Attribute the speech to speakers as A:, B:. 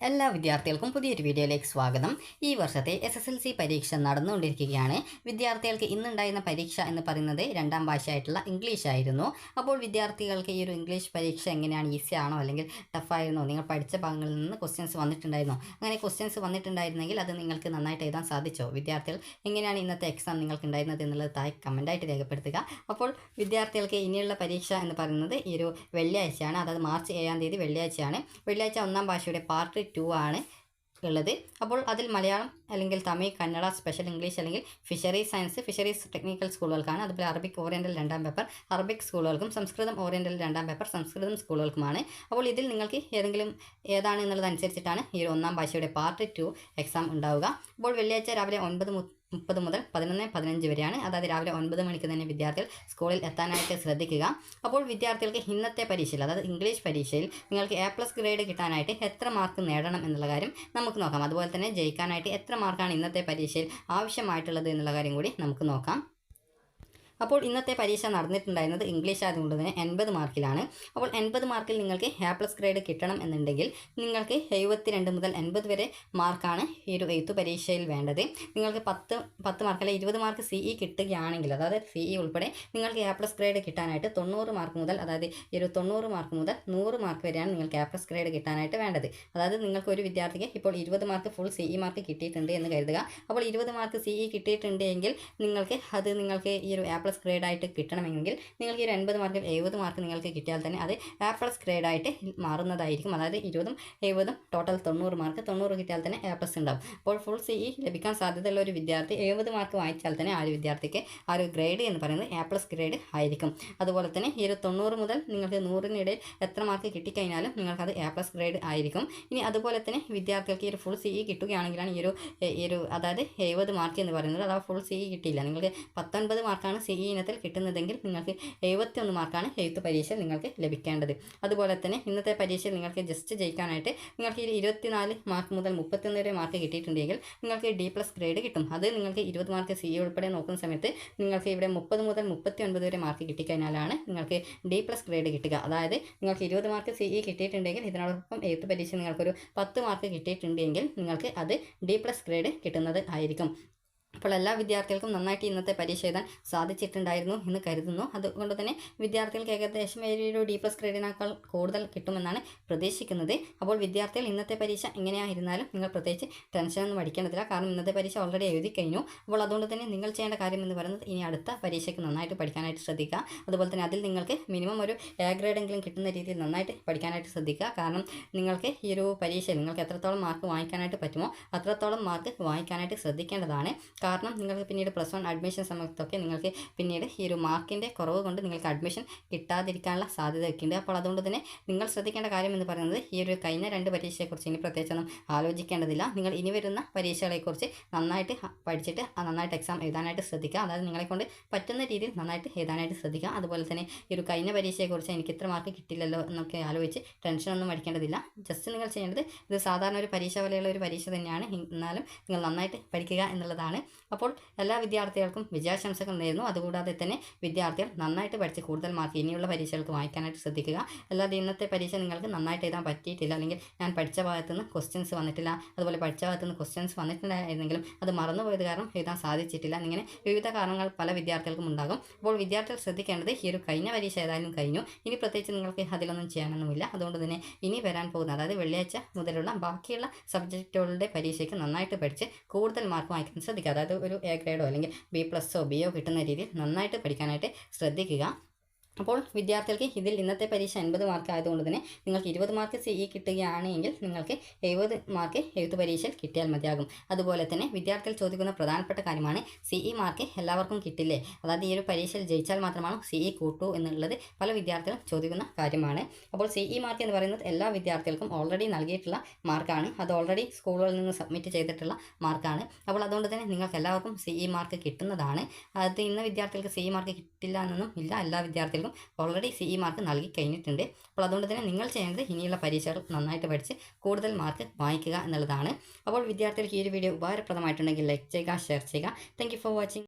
A: എല്ലാ വിദ്യാർത്ഥികൾക്കും പുതിയൊരു വീഡിയോയിലേക്ക് സ്വാഗതം. ഈ വർഷത്തെ എസ് എസ് എൽ സി പരീക്ഷ നടന്നുകൊണ്ടിരിക്കുകയാണ്. വിദ്യാർത്ഥികൾക്ക് ഇന്നുണ്ടായിരുന്ന പരീക്ഷ എന്ന് പറയുന്നത് രണ്ടാം ഭാഷയായിട്ടുള്ള ഇംഗ്ലീഷ് ആയിരുന്നു. അപ്പോൾ വിദ്യാർത്ഥികൾക്ക് ഈ ഒരു ഇംഗ്ലീഷ് പരീക്ഷ എങ്ങനെയാണ് ഈസി ആണോ അല്ലെങ്കിൽ ടഫായിരുന്നോ നിങ്ങൾ പഠിച്ച ഭാഗങ്ങളിൽ നിന്ന് ക്വസ്റ്റ്യൻസ് വന്നിട്ടുണ്ടായിരുന്നോ? അങ്ങനെ ക്വസ്റ്റ്യൻസ് വന്നിട്ടുണ്ടായിരുന്നെങ്കിൽ അത് നിങ്ങൾക്ക് നന്നായിട്ട് എഴുതാൻ സാധിച്ചോ? വിദ്യാർത്ഥികൾ എങ്ങനെയാണ് ഇന്നത്തെ എക്സാം നിങ്ങൾക്ക് ഉണ്ടായിരുന്നത് എന്നുള്ളത് താഴെ കമന്റായിട്ട് രേഖപ്പെടുത്തുക. അപ്പോൾ വിദ്യാർത്ഥികൾക്ക് ഇനിയുള്ള പരീക്ഷ എന്ന് പറയുന്നത് ഈ ഒരു വെള്ളിയാഴ്ചയാണ്. അതായത് മാർച്ച് ഏഴാം തീയതി വെള്ളിയാഴ്ചയാണ്. വെള്ളിയാഴ്ച ഒന്നാം ഭാഷയുടെ പാർട്ട് ടു ആണ് ഉള്ളത്. അപ്പോൾ അതിൽ മലയാളം അല്ലെങ്കിൽ തമിഴ് കന്നഡ സ്പെഷ്യൽ ഇംഗ്ലീഷ് അല്ലെങ്കിൽ ഫിഷറീസ് സയൻസ് ഫിഷറീസ് ടെക്നിക്കൽ സ്കൂളുകൾക്കാണ് അതുപോലെ അറബിക് ഓറിയന്റൽ രണ്ടാം പേപ്പർ അറബിക് സ്കൂളുകൾക്കും സംസ്കൃതം ഓറിയന്റൽ രണ്ടാം പേപ്പർ സംസ്കൃതം സ്കൂളുകൾക്കുമാണ് അപ്പോൾ ഇതിൽ നിങ്ങൾക്ക് ഏതെങ്കിലും ഏതാണ് എന്നുള്ളതനുസരിച്ചിട്ടാണ് ഈ ഒന്നാം ഭാഷയുടെ പാർട്ട് ടു എക്സാം ഉണ്ടാവുക. അപ്പോൾ വെള്ളിയാഴ്ച രാവിലെ ഒൻപത് മുപ്പത് മുതൽ പതിനൊന്ന് പതിനഞ്ച് വരെയാണ്. അതായത് രാവിലെ ഒൻപത് മണിക്ക് തന്നെ വിദ്യാർത്ഥികൾ സ്കൂളിൽ എത്താനായിട്ട് ശ്രദ്ധിക്കുക. അപ്പോൾ വിദ്യാർത്ഥികൾക്ക് ഇന്നത്തെ പരീക്ഷയിൽ അതായത് ഇംഗ്ലീഷ് പരീക്ഷയിൽ നിങ്ങൾക്ക് എ പ്ലസ് ഗ്രേഡ് കിട്ടാനായിട്ട് എത്ര മാർക്ക് നേടണം എന്നുള്ള കാര്യം നമുക്ക് നോക്കാം. അതുപോലെ തന്നെ ജയിക്കാനായിട്ട് എത്ര മാർക്കാണ് ഇന്നത്തെ പരീക്ഷയിൽ ആവശ്യമായിട്ടുള്ളത് എന്നുള്ള കാര്യം കൂടി നമുക്ക് നോക്കാം. അപ്പോൾ ഇന്നത്തെ പരീക്ഷ നടന്നിട്ടുണ്ടായിരുന്നത് ഇംഗ്ലീഷ് ആയതുകൊണ്ട് തന്നെ എൺപത് മാർക്കിലാണ് അപ്പോൾ എൺപത് മാർക്കിൽ നിങ്ങൾക്ക് എ പ്ലസ് ഗ്രേഡ് കിട്ടണം എന്നുണ്ടെങ്കിൽ നിങ്ങൾക്ക് എഴുപത്തി രണ്ട് മുതൽ എൺപത് വരെ മാർക്കാണ് ഈ ഒരു എയ്ത്ത് പരീക്ഷയിൽ വേണ്ടത്. നിങ്ങൾക്ക് പത്ത് പത്ത് മാർക്ക് അല്ലെങ്കിൽ ഇരുപത് മാർക്ക് സി ഇ കിട്ടുകയാണെങ്കിൽ അതായത് സി ഇ ഉൾപ്പെടെ നിങ്ങൾക്ക് എ പ്ലസ് ഗ്രേഡ് കിട്ടാനായിട്ട് തൊണ്ണൂറ് മാർക്ക് മുതൽ അതായത് ഈ ഒരു തൊണ്ണൂറ് മാർക്ക് മുതൽ നൂറ് മാർക്ക് വരെയാണ് നിങ്ങൾക്ക് എ പ്ലസ് ഗ്രേഡ് കിട്ടാനായിട്ട് വേണ്ടത്. അതായത് നിങ്ങൾക്ക് ഒരു വിദ്യാർത്ഥിക്ക് ഇപ്പോൾ ഇരുപത് mark full C E mark കിട്ടിയിട്ടുണ്ട് എന്ന് കരുതുക. അപ്പോൾ ഇരുപത് മാർക്ക് സി ഇ കിട്ടിയിട്ടുണ്ടെങ്കിൽ നിങ്ങൾക്ക് അത് നിങ്ങൾക്ക് ഈ ഒരു എ പ്ലസ് ഗ്രേഡായിട്ട് കിട്ടണമെങ്കിൽ നിങ്ങൾക്ക് ഒരു എൺപത് മാർക്കിൽ എഴുപത് മാർക്ക് നിങ്ങൾക്ക് കിട്ടിയാൽ തന്നെ അത് എ പ്ലസ് ഗ്രേഡായിട്ട് മാറുന്നതായിരിക്കും. അതായത് ഇരുപതും എഴുപതും ടോട്ടൽ തൊണ്ണൂറ് മാർക്ക് തൊണ്ണൂറ് കിട്ടിയാൽ തന്നെ എ പ്ലസ് ഉണ്ടാവും. അപ്പോൾ ഫുൾ സി ഇ ലഭിക്കാൻ സാധ്യതയുള്ള ഒരു വിദ്യാർത്ഥി എഴുപത് മാർക്ക് വാങ്ങിച്ചാൽ തന്നെ ആ ഒരു വിദ്യാർത്ഥിക്ക് ആ ഒരു ഗ്രേഡ് എന്ന് പറയുന്നത് എ പ്ലസ് ഗ്രേഡ് ആയിരിക്കും. അതുപോലെ തന്നെ ഈ ഒരു തൊണ്ണൂറ് മുതൽ നിങ്ങൾക്ക് നൂറിനിടയിൽ എത്ര മാർക്ക് കിട്ടിക്കഴിഞ്ഞാലും നിങ്ങൾക്കത് എ പ്ലസ് ഗ്രേഡ് ആയിരിക്കും. ഇനി അതുപോലെ തന്നെ വിദ്യാർത്ഥികൾക്ക് ഈ ഒരു ഫുൾ സി ഇ കിട്ടുകയാണെങ്കിലാണ് ഈ ഒരു ഈ ഒരു അതായത് എഴുപത് മാർക്ക് എന്ന് പറയുന്നത്. അഥവാ ഫുൾ സി ഇ കിട്ടിയില്ല. നിങ്ങൾക്ക് പത്തൊൻപത് മാർക്കാണ് സി ഇ ഇനത്തിൽ കിട്ടുന്നതെങ്കിൽ നിങ്ങൾക്ക് എഴുപത്തിയൊന്ന് മാർക്കാണ് എഴുത്ത് പരീക്ഷയിൽ നിങ്ങൾക്ക് ലഭിക്കേണ്ടത്. അതുപോലെ തന്നെ ഇന്നത്തെ പരീക്ഷയിൽ നിങ്ങൾക്ക് ജസ്റ്റ് ജയിക്കാനായിട്ട് നിങ്ങൾക്ക് ഈ ഇരുപത്തിനാല് മാർക്ക് മുതൽ മുപ്പത്തിയൊന്ന് വരെ മാർക്ക് കിട്ടിയിട്ടുണ്ടെങ്കിൽ നിങ്ങൾക്ക് ഡി പ്ലസ് ഗ്രേഡ് കിട്ടും. അത് നിങ്ങൾക്ക് ഇരുപത് മാർക്ക് സി ഉൾപ്പെടെ നോക്കുന്ന സമയത്ത് നിങ്ങൾക്ക് ഇവിടെ മുപ്പത് മുതൽ മുപ്പത്തി ഒൻപത് വരെ മാർക്ക് കിട്ടിക്കഴിഞ്ഞാലാണ് നിങ്ങൾക്ക് ഡി പ്ലസ് ഗ്രേഡ് കിട്ടുക. അതായത് നിങ്ങൾക്ക് ഇരുപത് മാർക്ക് സി ഇ കിട്ടിയിട്ടുണ്ടെങ്കിൽ ഇതിനോടൊപ്പം എഴുത്ത് പരീക്ഷ നിങ്ങൾക്കൊരു പത്ത് മാർക്ക് കിട്ടിയിട്ടുണ്ടെങ്കിൽ നിങ്ങൾക്ക് അത് ഡി പ്ലസ് ഗ്രേഡ് കിട്ടുന്നത് ആയിരിക്കും. അപ്പോൾ എല്ലാ വിദ്യാർത്ഥികൾക്കും നന്നായിട്ട് ഇന്നത്തെ പരീക്ഷ എഴുതാൻ സാധിച്ചിട്ടുണ്ടായിരുന്നു എന്ന് കരുതുന്നു. അതുകൊണ്ട് തന്നെ വിദ്യാർത്ഥികൾക്ക് ഏകദേശം ഒരു ഡി പ്ലസ് ഗ്രേഡിനേക്കാൾ കൂടുതൽ കിട്ടുമെന്നാണ് പ്രതീക്ഷിക്കുന്നത്. അപ്പോൾ വിദ്യാർത്ഥികൾ ഇന്നത്തെ പരീക്ഷ എങ്ങനെയായിരുന്നാലും നിങ്ങൾ പ്രത്യേകിച്ച് ടെൻഷനൊന്നും അടിക്കേണ്ടതില്ല. കാരണം ഇന്നത്തെ പരീക്ഷ ഓൾറെഡി എഴുതി കഴിഞ്ഞു. അപ്പോൾ അതുകൊണ്ട് തന്നെ നിങ്ങൾ ചെയ്യേണ്ട കാര്യം എന്ന് പറയുന്നത് ഇനി അടുത്ത പരീക്ഷയ്ക്ക് നന്നായിട്ട് പഠിക്കാനായിട്ട് ശ്രദ്ധിക്കുക. അതുപോലെ തന്നെ അതിൽ നിങ്ങൾക്ക് മിനിമം ഒരു എ ഗ്രേഡെങ്കിലും കിട്ടുന്ന രീതിയിൽ നന്നായിട്ട് പഠിക്കാനായിട്ട് ശ്രദ്ധിക്കുക. കാരണം നിങ്ങൾക്ക് ഈ ഒരു പരീക്ഷയിൽ നിങ്ങൾക്ക് എത്രത്തോളം മാർക്ക് വാങ്ങിക്കാനായിട്ട് പറ്റുമോ അത്രത്തോളം മാർക്ക് വാങ്ങിക്കാനായിട്ട് ശ്രദ്ധിക്കേണ്ടതാണ്. കാരണം നിങ്ങൾക്ക് പിന്നീട് പ്ലസ് വൺ അഡ്മിഷൻ സമയത്തൊക്കെ നിങ്ങൾക്ക് പിന്നീട് ഈ ഒരു മാർക്കിന്റെ കുറവ് കൊണ്ട് നിങ്ങൾക്ക് അഡ്മിഷൻ കിട്ടാതിരിക്കാനുള്ള സാധ്യതയൊക്കെ ഉണ്ട് അപ്പോൾ അതുകൊണ്ട് തന്നെ നിങ്ങൾ ശ്രദ്ധിക്കേണ്ട കാര്യം എന്ന് പറയുന്നത് ഈ ഒരു കഴിഞ്ഞ രണ്ട് പരീക്ഷയെക്കുറിച്ച് ഇനി പ്രത്യേകിച്ചൊന്നും ആലോചിക്കേണ്ടതില്ല. നിങ്ങൾ ഇനി വരുന്ന പരീക്ഷകളെക്കുറിച്ച് നന്നായിട്ട് പഠിച്ചിട്ട് നന്നായിട്ട് എക്സാം എഴുതാനായിട്ട് ശ്രദ്ധിക്കുക. അതായത് നിങ്ങളെക്കൊണ്ട് പറ്റുന്ന രീതിയിൽ നന്നായിട്ട് എഴുതാനായിട്ട് ശ്രദ്ധിക്കുക. അതുപോലെ തന്നെ ഈ ഒരു കഴിഞ്ഞ പരീക്ഷയെക്കുറിച്ച് എനിക്ക് ഇത്ര മാർക്ക് കിട്ടില്ലല്ലോ എന്നൊക്കെ ആലോചിച്ച് ടെൻഷനൊന്നും അടിക്കേണ്ടതില്ല. ജസ്റ്റ് നിങ്ങൾ ചെയ്യേണ്ടത് ഇത് സാധാരണ ഒരു പരീക്ഷ പോലെയുള്ള ഒരു പരീക്ഷ തന്നെയാണ്. എന്നാലും നിങ്ങൾ നന്നായിട്ട് പഠിക്കുക എന്നുള്ളതാണ്. അപ്പോൾ എല്ലാ വിദ്യാർത്ഥികൾക്കും വിജയാശംസകൾ നേരുന്നു. അതുകൂടാതെ തന്നെ വിദ്യാർത്ഥികൾ നന്നായിട്ട് പഠിച്ച് കൂടുതൽ മാർക്ക് ഇനിയുള്ള പരീക്ഷകൾക്ക് വായിക്കാനായിട്ട് ശ്രദ്ധിക്കുക. അല്ലാതെ ഇന്നത്തെ പരീക്ഷ നിങ്ങൾക്ക് നന്നായിട്ട് എഴുതാൻ പറ്റിയിട്ടില്ല. അല്ലെങ്കിൽ ഞാൻ പഠിച്ച ഭാഗത്തു നിന്ന് ക്വസ്റ്റ്യൻസ് വന്നിട്ടില്ല. അതുപോലെ പഠിച്ച ഭാഗത്ത് നിന്ന് ക്വസ്റ്റ്യൻസ് വന്നിട്ടുണ്ടായിരുന്നെങ്കിലും അത് മറന്നുപോയത് കാരണം എഴുതാൻ സാധിച്ചിട്ടില്ല. ഇങ്ങനെ വിവിധ കാരണങ്ങൾ പല വിദ്യാർത്ഥികൾക്കും ഉണ്ടാകും. അപ്പോൾ വിദ്യാർത്ഥികൾ ശ്രദ്ധിക്കേണ്ടത് ഈ ഒരു കഴിഞ്ഞ പരീക്ഷ ഏതായാലും കഴിഞ്ഞു. ഇനി പ്രത്യേകിച്ച് നിങ്ങൾക്ക് അതിലൊന്നും ചെയ്യാനൊന്നുമില്ല. അതുകൊണ്ട് തന്നെ ഇനി വരാൻ പോകുന്ന അതായത് വെള്ളിയാഴ്ച മുതലുള്ള ബാക്കിയുള്ള സബ്ജക്റ്റുകളുടെ പരീക്ഷയ്ക്ക് നന്നായിട്ട് പഠിച്ച് കൂടുതൽ മാർക്ക് വാങ്ങിക്കാൻ ശ്രദ്ധിക്കുക. ഒരു എ ഗ്രേഡോ അല്ലെങ്കിൽ ബി പ്ലസ്സോ ബിയോ കിട്ടുന്ന രീതിയിൽ നന്നായിട്ട് പഠിക്കാനായിട്ട് ശ്രദ്ധിക്കുക. അപ്പോൾ വിദ്യാർത്ഥികൾക്ക് ഇതിൽ ഇന്നത്തെ പരീക്ഷ എൺപത് മാർക്ക് ആയതുകൊണ്ട് തന്നെ നിങ്ങൾക്ക് ഇരുപത് മാർക്ക് സി ഇ കിട്ടുകയാണെങ്കിൽ നിങ്ങൾക്ക് എഴുപത് മാർക്ക് എഴുത്ത് പരീക്ഷയിൽ കിട്ടിയാൽ മതിയാകും. അതുപോലെ തന്നെ വിദ്യാർത്ഥികൾ ചോദിക്കുന്ന പ്രധാനപ്പെട്ട കാര്യമാണ് സി ഇ മാർക്ക് എല്ലാവർക്കും കിട്ടില്ലേ? അതായത് ഈ ഒരു പരീക്ഷയിൽ ജയിച്ചാൽ മാത്രമാണ് സി ഇ കൂട്ടൂ എന്നുള്ളത് പല വിദ്യാർത്ഥികളും ചോദിക്കുന്ന കാര്യമാണ്. അപ്പോൾ സി ഇ മാർക്ക് എന്ന് പറയുന്നത് എല്ലാ വിദ്യാർത്ഥികൾക്കും ഓൾറെഡി നൽകിയിട്ടുള്ള മാർക്കാണ് അത് ഓൾറെഡി സ്കൂളുകളിൽ നിന്ന് സബ്മിറ്റ് ചെയ്തിട്ടുള്ള മാർക്കാണ് അപ്പോൾ അതുകൊണ്ട് തന്നെ നിങ്ങൾക്ക് എല്ലാവർക്കും സി ഇ മാർക്ക് കിട്ടുന്നതാണ്. അത് ഇന്ന് വിദ്യാർത്ഥികൾക്ക് സി ഇ മാർക്ക് കിട്ടില്ല എന്നൊന്നും ഇല്ല. എല്ലാ വിദ്യാർത്ഥികൾക്കും ഓൾറെഡി സി ഇ മാർക്ക് നൽകി കഴിഞ്ഞിട്ടുണ്ട്. അപ്പോൾ അതുകൊണ്ട് തന്നെ നിങ്ങൾ ചെയ്യേണ്ടത് ഇനിയുള്ള പരീക്ഷകൾ നന്നായിട്ട് പഠിച്ച് കൂടുതൽ മാർക്ക് വാങ്ങിക്കുക എന്നുള്ളതാണ്. അപ്പോൾ വിദ്യാർത്ഥികൾക്ക് ഈ ഒരു വീഡിയോ ഉപകാരപ്രദമായിട്ടുണ്ടെങ്കിൽ ലൈക്ക് ചെയ്യുക ഷെയർ ചെയ്യുക. Thank for watching